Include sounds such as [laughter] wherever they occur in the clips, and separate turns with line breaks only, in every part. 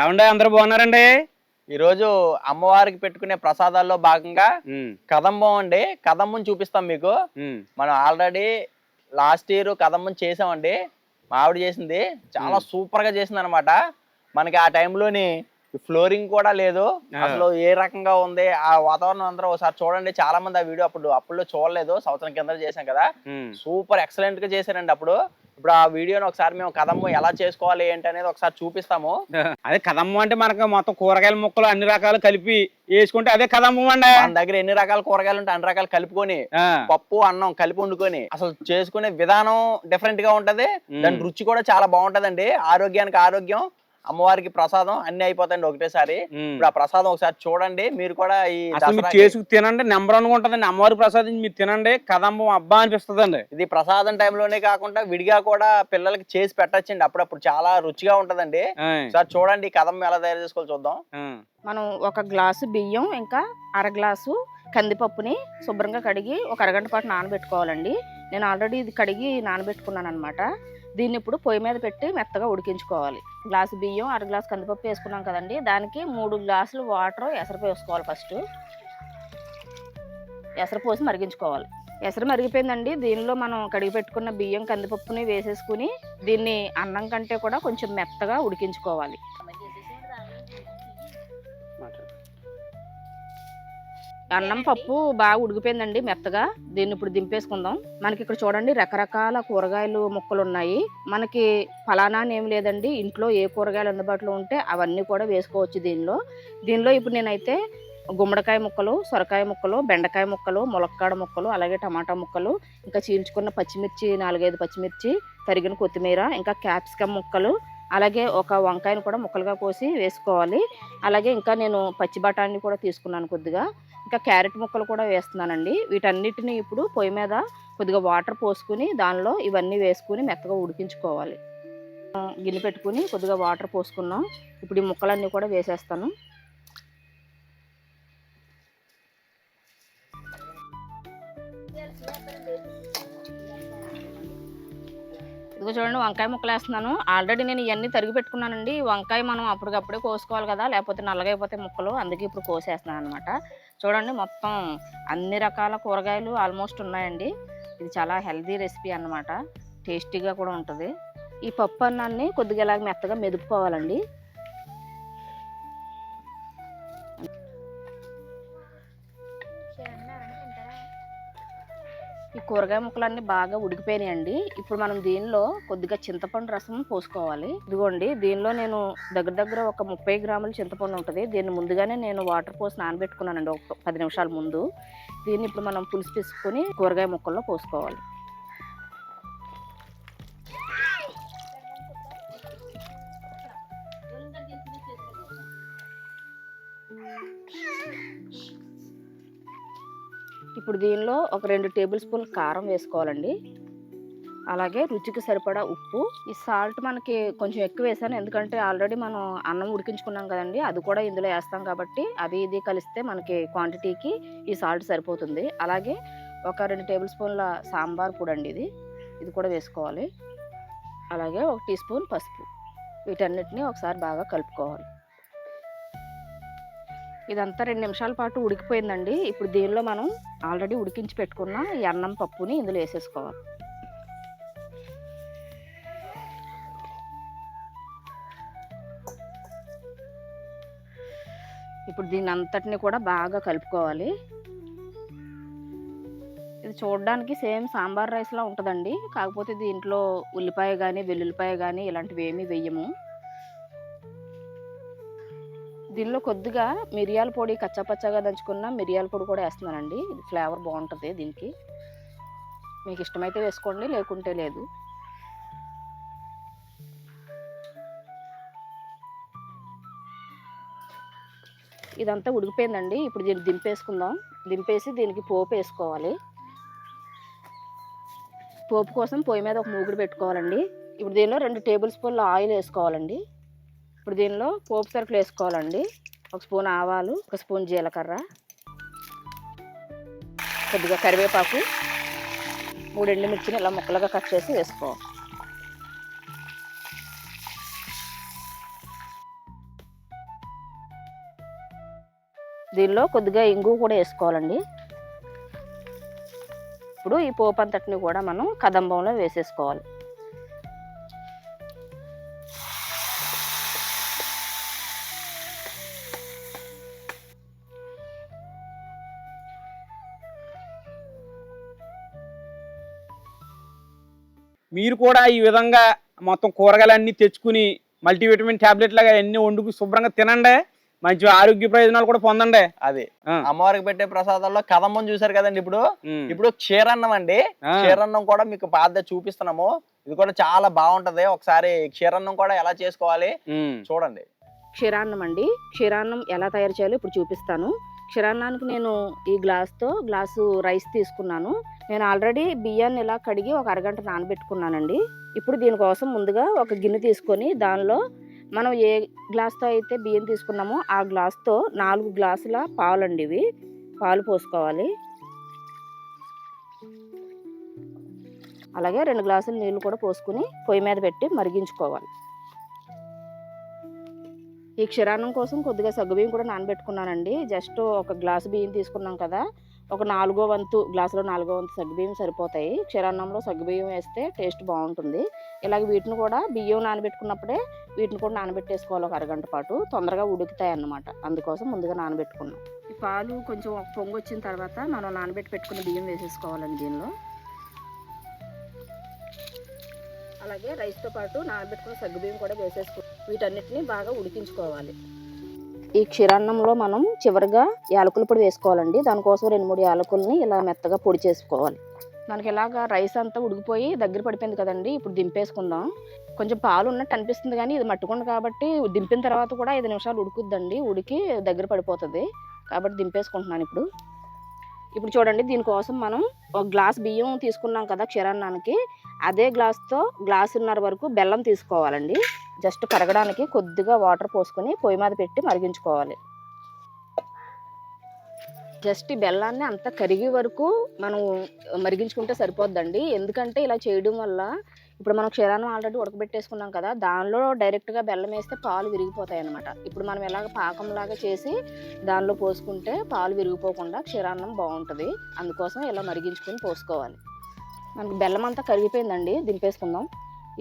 ఏమండే అందరూ బాగున్నారండి?
ఈరోజు అమ్మవారికి పెట్టుకునే ప్రసాదాల్లో భాగంగా కదంబం అండి. కదంబం చూపిస్తాం మీకు. మనం ఆల్రెడీ లాస్ట్ ఇయర్ కదంబం చేసామండి. మా ఆవిడ చేసింది. చాలా సూపర్గా చేసింది అనమాట మనకి ఆ టైంలోని ఫ్లోరింగ్ కూడా లేదు. అసలు ఏ రకంగా ఉంది? ఆ వాతావరణం అందరూ ఒకసారి చూడండి. చాలా మంది ఆ వీడియో అప్పుడు అప్పుడు చూడలేదు. సంవత్సరం కింద చేసాం కదా. సూపర్ ఎక్సలెంట్గా చేశారండి అప్పుడు. ఇప్పుడు ఆ వీడియోని ఒకసారి మేము కదంబం ఎలా చేసుకోవాలి ఏంటి అనేది ఒకసారి చూపిస్తాము. [laughs]
అదే కదమ్మ అంటే మనకు మొత్తం కూరగాయల ముక్కలు అన్ని రకాలు కలిపి వేసుకుంటే అదే కదమ్మం అండి.
మన దగ్గర ఎన్ని రకాల కూరగాయలు ఉంటే అన్ని రకాలు కలుపుకొని పప్పు అన్నం కలిపి వండుకొని అసలు చేసుకునే విధానం డిఫరెంట్గా ఉంటది. దాని రుచి కూడా చాలా బాగుంటదండి. ఆరోగ్యానికి ఆరోగ్యం. అమ్మవారికి ప్రసాదం అన్ని అయిపోతాయండి ఒకటేసారి. ఇప్పుడు ఆ ప్రసాదం ఒకసారి చూడండి. మీరు కూడా ఈ
చేసుకు తినండి నెంబర్ వన్ ఉంటుందండి. అమ్మవారి ప్రసాదం మీరు తినండి కదమ్మం అబ్బా అనిపిస్తుందండి.
ఇది ప్రసాదం టైంలోనే కాకుండా విడిగా కూడా పిల్లలకి చేసి పెట్టచ్చండి. అప్పుడప్పుడు చాలా రుచిగా ఉంటదండి. ఒకసారి చూడండి ఈ కదం ఎలా తయారు చేసుకోవాలి చూద్దాం.
మనం ఒక గ్లాసు బియ్యం ఇంకా అర గ్లాసు కందిపప్పుని శుభ్రంగా కడిగి ఒక అరగంట పాటు నానబెట్టుకోవాలండి. నేను ఆల్రెడీ ఇది కడిగి నానబెట్టుకున్నాను అనమాట దీన్ని ఇప్పుడు పొయ్యి మీద పెట్టి మెత్తగా ఉడికించుకోవాలి. గ్లాసు బియ్యం అర గ్లాసు కందిపప్పు వేసుకున్నాం కదండి. దానికి మూడు గ్లాసులు వాటర్ ఎసరు వేసుకోవాలి ఫస్ట్. ఎసరు పోసి మరిగించుకోవాలి. ఎసరు మరిగిపోయిందండి. దీనిలో మనం కడిగి పెట్టుకున్న బియ్యం కందిపప్పుని వేసేసుకుని దీన్ని అన్నం కంటే కూడా కొంచెం మెత్తగా ఉడికించుకోవాలి. అన్నం పప్పు బాగా ఉడికిపోయిందండి మెత్తగా. దీన్ని ఇప్పుడు దింపేసుకుందాం. మనకి ఇక్కడ చూడండి రకరకాల కూరగాయలు ముక్కలు ఉన్నాయి. మనకి ఫలానా అని ఏం లేదండి. ఇంట్లో ఏ కూరగాయలు అందుబాటులో ఉంటే అవన్నీ కూడా వేసుకోవచ్చు దీనిలో. దీనిలో ఇప్పుడు నేనైతే గుమ్మడికాయ ముక్కలు సొరకాయ ముక్కలు బెండకాయ ముక్కలు ములక్కాడ ముక్కలు అలాగే టమాటా ముక్కలు ఇంకా చీల్చుకున్న పచ్చిమిర్చి నాలుగైదు పచ్చిమిర్చి తరిగిన కొత్తిమీర ఇంకా క్యాప్సికమ్ ముక్కలు అలాగే ఒక వంకాయను కూడా ముక్కలుగా కోసి వేసుకోవాలి. అలాగే ఇంకా నేను పచ్చి బఠానీ కూడా తీసుకున్నాను కొద్దిగా. ఇంకా క్యారెట్ ముక్కలు కూడా వేస్తున్నానండి. వీటన్నిటిని ఇప్పుడు పొయ్యి మీద కొద్దిగా వాటర్ పోసుకుని దానిలో ఇవన్నీ వేసుకుని మెత్తగా ఉడికించుకోవాలి. గిన్నె పెట్టుకుని కొద్దిగా వాటర్ పోసుకున్నాం. ఇప్పుడు ఈ ముక్కలన్నీ కూడా వేసేస్తాను. ఇదిగో చూడండి వంకాయ ముక్కలు వేస్తున్నాను. ఆల్రెడీ నేను ఇవన్నీ తరిగి పెట్టుకున్నానండి. వంకాయ మనం అప్పటికప్పుడే కోసుకోవాలి కదా లేకపోతే నల్లగైపోతే ముక్కలు. అందుకే ఇప్పుడు కోసేస్తున్నాను అనమాట చూడండి మొత్తం అన్ని రకాల కూరగాయలు ఆల్మోస్ట్ ఉన్నాయండి. ఇది చాలా హెల్దీ రెసిపీ అన్నమాట. టేస్టీగా కూడా ఉంటుంది. ఈ పప్పు అన్నాన్ని కొద్దిగా ఇలాగ మెత్తగా మెదుపుకోవాలండి. ఈ కూరగాయ ముక్కలన్నీ బాగా ఉడికిపోయినాయండి. ఇప్పుడు మనం దీనిలో కొద్దిగా చింతపండు రసం పోసుకోవాలి. ఇదిగోండి దీనిలో నేను దగ్గర దగ్గర ఒక ముప్పై గ్రాముల చింతపండు ఉంటుంది. దీన్ని ముందుగానే నేను వాటర్ పోసి నానబెట్టుకున్నానండి ఒక పది నిమిషాల ముందు. దీన్ని ఇప్పుడు మనం పులుసు తీసుకొని కూరగాయ ముక్కల్లో పోసుకోవాలి. ఇప్పుడు దీనిలో ఒక రెండు టేబుల్ స్పూన్ కారం వేసుకోవాలండి. అలాగే రుచికి సరిపడా ఉప్పు. ఈ సాల్ట్ మనకి కొంచెం ఎక్కువ వేసాను. ఎందుకంటే ఆల్రెడీ మనం అన్నం ఉడికించుకున్నాం కదండి. అది కూడా ఇందులో వేస్తాం కాబట్టి అది ఇది కలిస్తే మనకి క్వాంటిటీకి ఈ సాల్ట్ సరిపోతుంది. అలాగే ఒక రెండు టేబుల్ స్పూన్ల సాంబార్ పొడి అండి ఇది. ఇది కూడా వేసుకోవాలి. అలాగే ఒక టీ స్పూన్ పసుపు. వీటన్నిటిని ఒకసారి బాగా కలుపుకోవాలి. ఇదంతా రెండు నిమిషాల పాటు ఉడికిపోయిందండి. ఇప్పుడు దీనిలో మనం ఆల్రెడీ ఉడికించి పెట్టుకున్న ఈ అన్నం పప్పుని ఇందులో వేసేసుకోవాలి. ఇప్పుడు దీన్ని అంతటిని కూడా బాగా కలుపుకోవాలి. ఇది చూడడానికి సేమ్ సాంబార్ రైస్లా ఉంటుందండి. కాకపోతే దీంట్లో ఉల్లిపాయ కానీ వెల్లుల్లిపాయ కానీ ఇలాంటివి ఏమీ వెయ్యము దీనిలో కొద్దిగా మిరియాల పొడి కచ్చాపచ్చాగా దంచుకున్న మిరియాల పొడి కూడా వేస్తున్నానండి. ఇది ఫ్లేవర్ బాగుంటుంది దీనికి. మీకు ఇష్టమైతే వేసుకోండి లేకుంటే లేదు. ఇదంతా ఉడికిపోయిందండి. ఇప్పుడు దీన్ని దింపేసుకుందాం. దింపేసి దీనికి పోపు వేసుకోవాలి. పోపు కోసం పొయ్యి మీద ఒక మూగుడు పెట్టుకోవాలండి. ఇప్పుడు దీనిలో రెండు టేబుల్ స్పూన్ల ఆయిల్ వేసుకోవాలండి. ఇప్పుడు దీనిలో పోపు సరుకులు వేసుకోవాలండి. ఒక స్పూన్ ఆవాలు ఒక స్పూన్ జీలకర్ర కొద్దిగా కరివేపాకు మూడు ఎండుమిర్చిని ఇలా ముక్కలుగా కట్ చేసి వేసుకో దీనిలో కొద్దిగా ఇంగు కూడా వేసుకోవాలండి. ఇప్పుడు ఈ పోపు అంతటిని కూడా మనం కదంబంలో వేసేసుకోవాలి.
మీరు కూడా ఈ విధంగా మొత్తం కూరగాయలన్నీ తెచ్చుకుని మల్టీవిటమిన్ టాబ్లెట్ లాగా అన్ని వండుకు శుభ్రంగా తినండి. మంచి ఆరోగ్య ప్రయోజనాలు కూడా పొందండి.
అది. అమ్మవారికి పెట్టే ప్రసాదాల్లో కదమ్మం చూసారు కదండి ఇప్పుడు. ఇప్పుడు క్షీరన్నం అండి. క్షీరన్నం కూడా మీకు పాత చూపిస్తున్నాము. ఇది కూడా చాలా బాగుంటది. ఒకసారి క్షీరన్నం కూడా ఎలా చేసుకోవాలి. చూడండి.
క్షీరాన్నం అండి. క్షీరాన్నం ఎలా తయారు చేయాలో ఇప్పుడు చూపిస్తాను. క్షీరాన్నానికి నేను ఈ గ్లాస్తో గ్లాసు రైస్ తీసుకున్నాను. నేను ఆల్రెడీ బియ్యాన్ని ఇలా కడిగి ఒక అరగంట నానబెట్టుకున్నానండి. ఇప్పుడు దీనికోసం ముందుగా ఒక గిన్నె తీసుకొని దానిలో మనం ఏ గ్లాస్తో అయితే బియ్యం తీసుకున్నామో ఆ గ్లాస్తో నాలుగు గ్లాసుల పాలండి ఇవి. పాలు పోసుకోవాలి. అలాగే రెండు గ్లాసులు నీళ్ళు కూడా పోసుకుని పొయ్యి మీద పెట్టి మరిగించుకోవాలి. ఈ క్షీరాన్నం కోసం కొద్దిగా సగ్గుబియ్యం కూడా నానబెట్టుకున్నానండి. జస్ట్ ఒక గ్లాసు బియ్యం తీసుకున్నాం కదా ఒక నాలుగో వంతు గ్లాసులో నాలుగో వంతు సగ్గుబియ్యం సరిపోతాయి. క్షీరాన్నంలో సగ్గుబియ్యం వేస్తే టేస్ట్ బాగుంటుంది. ఇలాగ వీటిని కూడా బియ్యం నానబెట్టుకున్నప్పుడే వీటిని కూడా నానబెట్టేసుకోవాలి ఒక అరగంట పాటు. తొందరగా ఉడుకుతాయి అన్నమాట అందుకోసం ముందుగా నానబెట్టుకున్నాం. ఈ పాలు కొంచెం పొంగు వచ్చిన తర్వాత మనం నానబెట్టి పెట్టుకున్న బియ్యం వేసేసుకోవాలండి దీనిలో. అలాగే రైస్తో పాటు నానబెట్టుకున్న సగ్గుబియ్యం కూడా వేసేసుకో వీటన్నిటిని బాగా ఉడికించుకోవాలి. ఈ క్షీరాన్నంలో మనం చివరిగా యాలకుల పొడి వేసుకోవాలండి. దానికోసం రెండు మూడు యాలకుల్ని ఇలా మెత్తగా పొడి చేసుకోవాలి. మనకి ఇలాగా రైస్ అంతా ఉడికిపోయి దగ్గర పడిపోయింది కదండి. ఇప్పుడు దింపేసుకుందాం. కొంచెం పాలు ఉన్నట్టు అనిపిస్తుంది కానీ ఇది మట్టుకుండు కాబట్టి దింపిన తర్వాత కూడా ఐదు నిమిషాలు ఉడుకుద్దండి. ఉడికి దగ్గర పడిపోతుంది. కాబట్టి దింపేసుకుంటున్నాను ఇప్పుడు. ఇప్పుడు చూడండి దీనికోసం మనం ఒక గ్లాస్ బియ్యం తీసుకున్నాం కదా క్షీరాన్నానికి. అదే గ్లాస్తో గ్లాసున్నర వరకు బెల్లం తీసుకోవాలండి. జస్ట్ కరగడానికి కొద్దిగా వాటర్ పోసుకొని పొయ్యి మీద పెట్టి మరిగించుకోవాలి. జస్ట్ ఈ బెల్లాన్ని అంత కరిగే వరకు మనం మరిగించుకుంటే సరిపోద్దండి. ఎందుకంటే ఇలా చేయడం వల్ల ఇప్పుడు మనం క్షీరాన్ని ఆల్రెడీ ఉడకబెట్టేసుకున్నాం కదా దానిలో డైరెక్ట్గా బెల్లం వేస్తే పాలు విరిగిపోతాయి అన్నమాట. ఇప్పుడు మనం ఎలాగ పాకంలాగా చేసి దానిలో పోసుకుంటే పాలు విరిగిపోకుండా క్షీరాన్నం బాగుంటుంది. అందుకోసం ఇలా మరిగించుకొని పోసుకోవాలి. మనకి బెల్లం అంతా కరిగిపోయిందండి దింపేసుకుందాం.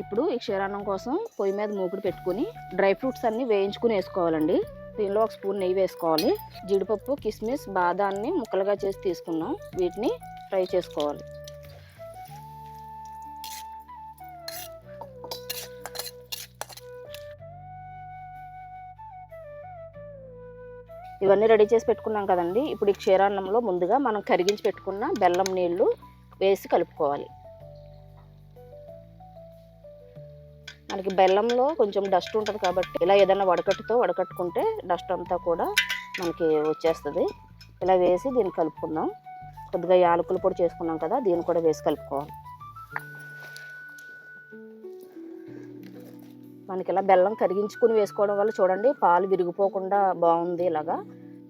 ఇప్పుడు ఈ క్షీరాన్నం కోసం పొయ్యి మీద మూకుడు పెట్టుకుని డ్రై ఫ్రూట్స్ అన్నీ వేయించుకుని వేసుకోవాలండి. దీనిలో ఒక స్పూన్ నెయ్యి వేసుకోవాలి. జీడిపప్పు కిస్మిస్ బాదాన్ని ముక్కలుగా చేసి తీసుకున్నాం వీటిని ఫ్రై చేసుకోవాలి. ఇవన్నీ రెడీ చేసి పెట్టుకున్నాం కదండి. ఇప్పుడు ఈ క్షీరాన్నంలో ముందుగా మనం కరిగించి పెట్టుకున్న బెల్లం నీళ్ళు వేసి కలుపుకోవాలి. మనకి బెల్లంలో కొంచెం డస్ట్ ఉంటుంది కాబట్టి ఇలా ఏదైనా వడకట్టుతో వడకట్టుకుంటే డస్ట్ అంతా కూడా మనకి వచ్చేస్తుంది. ఇలా వేసి దీన్ని కలుపుకుందాం. కొద్దిగా యాలకుల పొడి చేసుకున్నాం కదా దీన్ని కూడా వేసి కలుపుకోవాలి. మనకి ఇలా బెల్లం కరిగించుకుని వేసుకోవడం వల్ల చూడండి పాలు విరిగిపోకుండా బాగుంది ఇలాగా.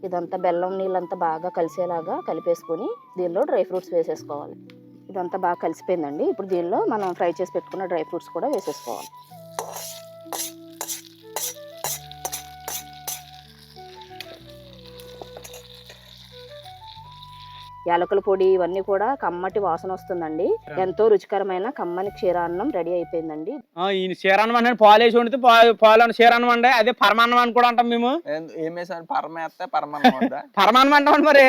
ఇదంతా బెల్లం నీళ్ళంతా బాగా కలిసేలాగా కలిపేసుకొని దీనిలో డ్రై ఫ్రూట్స్ వేసేసుకోవాలి. ఇదంతా బాగా కలిసిపోయిందండి. ఇప్పుడు దీనిలో మనం ఫ్రై చేసి పెట్టుకున్న డ్రై ఫ్రూట్స్ కూడా వేసేసుకోవాలి. యాలకుల పొడి ఇవన్నీ కూడా కమ్మటి వాసన వస్తుందండి. ఎంతో రుచికరమైన కమ్మని క్షీరాన్నం రెడీ అయిపోయిందండి.
క్షీరాన్నం అంటే పాలు వేసి వండితే పాలు క్షీరాన్నం అండి. అదే పరమాన్నం అని కూడా అంటాం మేము.
ఏం- ఏం వేసాను పరమ వేస్తే పరమాన్నం [laughs]
పరమాన్నం అంటాం మరి.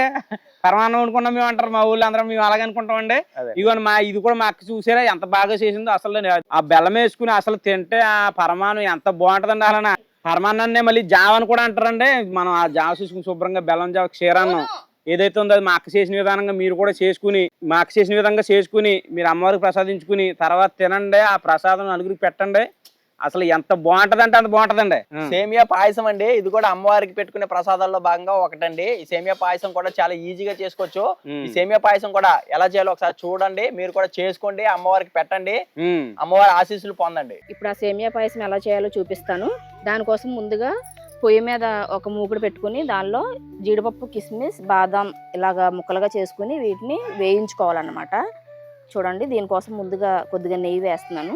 పరమాన్నం అనుకున్నాం మేము అంటారు మా ఊళ్ళో అందరం మేము అలాగే అనుకుంటామండి
అదే.
ఇగోండి మా ఇది కూడా మా అక్క చూసారా ఎంత బాగా చేసిందో అసలు ఆ బెల్లం వేసుకుని అసలు తింటే ఆ పరమాన్నం ఎంత బాగుంటదండి అలా పరమాన్నాన్నే మళ్ళీ జావ అని కూడా అంటారండి. మనం ఆ జావ చూసుకుని శుభ్రంగా బెల్లం జావ క్షీరాన్నం. ఏదైతే ఉందో అది మా అక్క చేసిన విధానంగా మీరు కూడా చేసుకుని మా అక్క చేసిన విధంగా చేసుకుని మీరు అమ్మవారికి ప్రసాదించుకుని తర్వాత తినండి ఆ ప్రసాదం నలుగురికి పెట్టండి. అసలు ఎంత బాగుంటదంటే అంత బాగుంటదండి.
సేమియా పాయసం అండి. ఇది కూడా అమ్మవారికి పెట్టుకునే ప్రసాదాల్లో భాగంగా ఒకటండి. ఈ సేమియా పాయసం కూడా చాలా ఈజీగా చేసుకోవచ్చు. ఈ సేమియా పాయసం కూడా ఎలా చేయాలో ఒకసారి చూడండి. మీరు కూడా చేసుకోండి. అమ్మవారికి పెట్టండి. అమ్మవారి ఆశీస్సులు పొందండి.
ఇప్పుడు ఆ సేమియా పాయసం ఎలా చేయాలో చూపిస్తాను. దానికోసం ముందుగా పొయ్యి మీద ఒక మూకుడు పెట్టుకుని దానిలో జీడిపప్పు కిస్మిస్ బాదాం ఇలాగా ముక్కలుగా చేసుకుని వీటిని వేయించుకోవాలన్నమాట. చూడండి దీనికోసం ముందుగా కొద్దిగా నెయ్యి వేస్తున్నాను.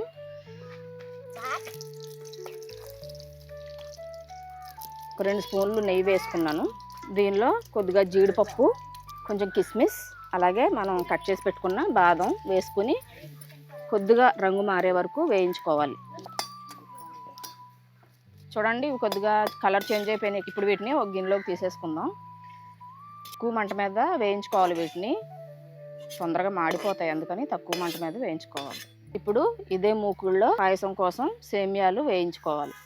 ఒక రెండు స్పూన్లు నెయ్యి వేసుకున్నాను. దీనిలో కొద్దిగా జీడిపప్పు కొంచెం కిస్మిస్ అలాగే మనం కట్ చేసి పెట్టుకున్న బాదం వేసుకుని కొద్దిగా రంగు మారే వరకు వేయించుకోవాలి. చూడండి ఇవి కొద్దిగా కలర్ చేంజ్ అయిపోయినాయి. ఇప్పుడు వీటిని ఒక గిన్నెలోకి తీసేసుకుందాం. ఎక్కువ మంట మీద వేయించుకోవాలి వీటిని. తొందరగా మాడిపోతాయి అందుకని తక్కువ మంట మీద వేయించుకోవాలి. ఇప్పుడు ఇదే మూకుల్లో పాయసం కోసం సేమియాలు వేయించుకోవాలి.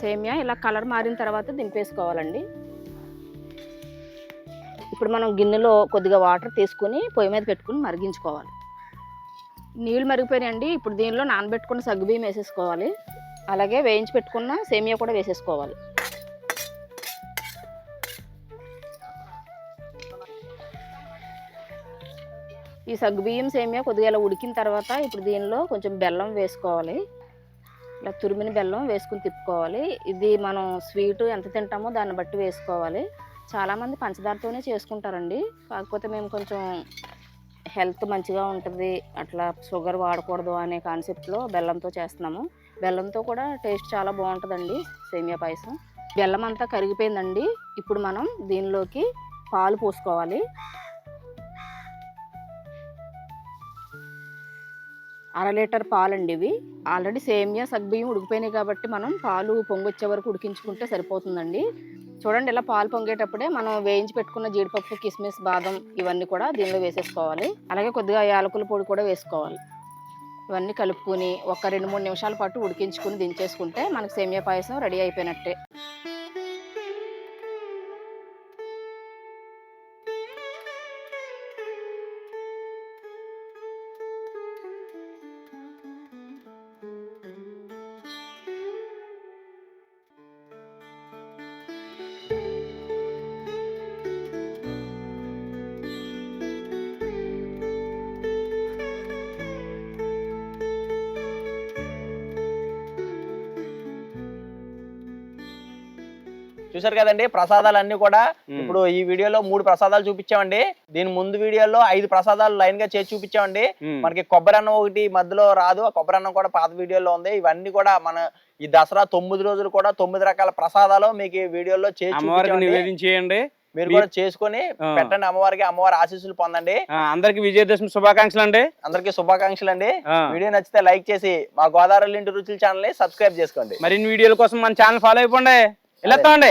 సేమియా ఇలా కలర్ మారిన తర్వాత దింపేసుకోవాలండి. ఇప్పుడు మనం గిన్నెలో కొద్దిగా వాటర్ తీసుకుని పొయ్యి మీద పెట్టుకుని మరిగించుకోవాలి. నీళ్ళు మరిగిపోయినాయండి. ఇప్పుడు దీనిలో నానబెట్టుకున్న సగ్గుబియ్యం వేసేసుకోవాలి. అలాగే వేయించి పెట్టుకున్న సేమియా కూడా వేసేసుకోవాలి. ఈ సగ్గుబియ్యం సేమియా కొద్దిగా ఇలా ఉడికిన తర్వాత ఇప్పుడు దీనిలో కొంచెం బెల్లం వేసుకోవాలి. ఇలా తురిమిన బెల్లం వేసుకుని తిప్పుకోవాలి. ఇది మనం స్వీట్ ఎంత తింటామో దాన్ని బట్టి వేసుకోవాలి. చాలామంది పంచదారతోనే చేసుకుంటారండి. కాకపోతే మేము కొంచెం హెల్త్ మంచిగా ఉంటుంది అట్లా షుగర్ వాడకూడదు అనే కాన్సెప్ట్లో బెల్లంతో చేస్తున్నాము. బెల్లంతో కూడా టేస్ట్ చాలా బాగుంటుందండి సేమియా పాయసం. బెల్లం అంతా కరిగిపోయిందండి ఇప్పుడు మనం దీనిలోకి పాలు పోసుకోవాలి. అర లీటర్ పాలండి ఇవి. ఆల్రెడీ సేమియా సగ్బియ్యం ఉడికిపోయినాయి కాబట్టి మనం పాలు పొంగొచ్చే వరకు ఉడికించుకుంటే సరిపోతుందండి. చూడండి ఇలా పాలు పొంగేటప్పుడే మనం వేయించి పెట్టుకున్న జీడిపప్పు కిస్మిస్ బాదం ఇవన్నీ కూడా దీనిలో వేసేసుకోవాలి. అలాగే కొద్దిగా యాలకుల పొడి కూడా వేసుకోవాలి. ఇవన్నీ కలుపుకొని ఒక రెండు మూడు నిమిషాల పాటు ఉడికించుకుని దించేసుకుంటే మనకి సేమియా పాయసం రెడీ అయిపోయినట్టే.
చూసారు కదండి? ప్రసాదాలు అన్ని కూడా. ఇప్పుడు ఈ వీడియోలో మూడు ప్రసాదాలు చూపించామండి. దీని ముందు వీడియోలో ఐదు ప్రసాదాలు లైన్గా చేసి చూపించామండి. మనకి కొబ్బరి అన్నం ఒకటి మధ్యలో రాదు. ఆ కొబ్బరి అన్నం కూడా పాత వీడియోలో ఉంది. ఇవన్నీ కూడా మన ఈ దసరా తొమ్మిది రోజులు కూడా తొమ్మిది రకాల ప్రసాదాలు మీకు ఈ వీడియోలో చేసి మీరు కూడా చేసుకొని. పెట్టండి అమ్మవారికి. అమ్మవారి ఆశీస్సులు పొందండి.
అందరికి విజయదశమి శుభాకాంక్షలు అండి.
అందరికీ శుభాకాంక్షలు అండి. వీడియో నచ్చితే లైక్ చేసి మా గోదావరి ఇంటి రుచుల ఛానల్ని సబ్స్క్రైబ్ చేసుకోండి.
మరిన్ని వీడియోల కోసం మన ఛానల్ ఫాలో అయిపోండి. వెళ్ళొస్తామండి